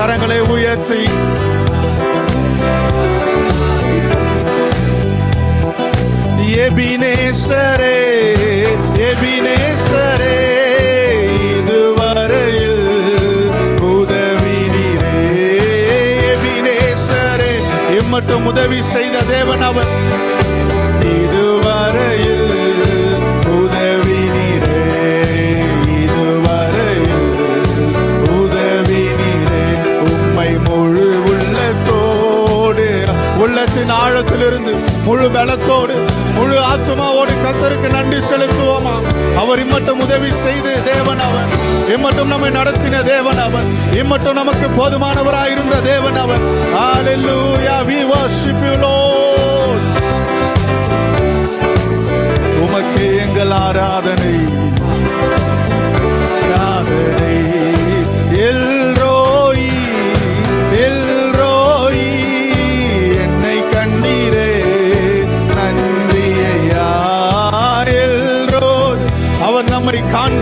கரங்களை உயர்த்தி. எபினேசரே எபினேசரே இதுவரையில் உதவி எபினேசரே இம்மட்டும் உதவி செய்த தேவன் அவன் உள்ளத்தின் ஆழத்திலிருந்து முழு பலத்தோடு முழு ஆத்மாவோடு கத்தருக்கு நன்றி செலுத்துவோமா? அவர் இம்மட்டும் உதவி செய்து தேவன் அவர். இம்மட்டும் நம்மை நடத்தின தேவன் அவர். இம்மட்டும் நமக்கு போதுமானவராயிருந்த தேவன் அவர். Hallelujah. We worship you Lord.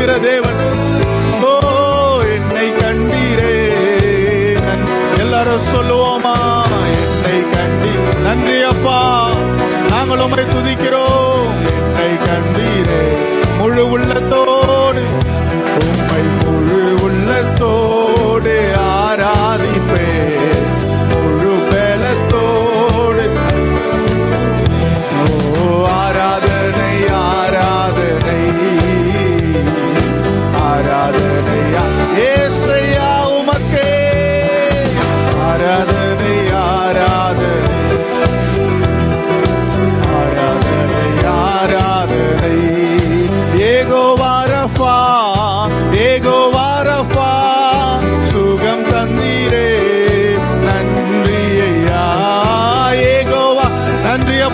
இருக்கிற தேவன் ஓ என்னை கண்டீரே. எல்லாரும் சொல்லுவோமா என்னை கண்டி. நன்றி அப்பா. நாங்கள் உம்மை துதிக்கிறோம்.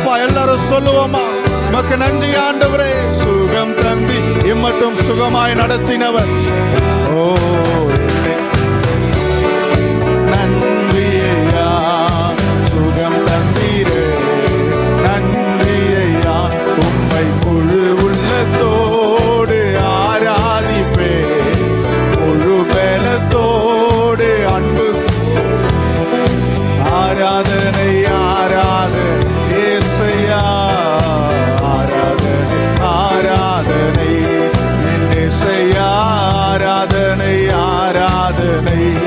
அப்பா எல்லாரும் சொல்லுவோமா உமக்கு நன்றி ஆண்டவரே. சுகம் தந்தி இம்மட்டும் சுகமாய் நடத்தினவர். ஓ. made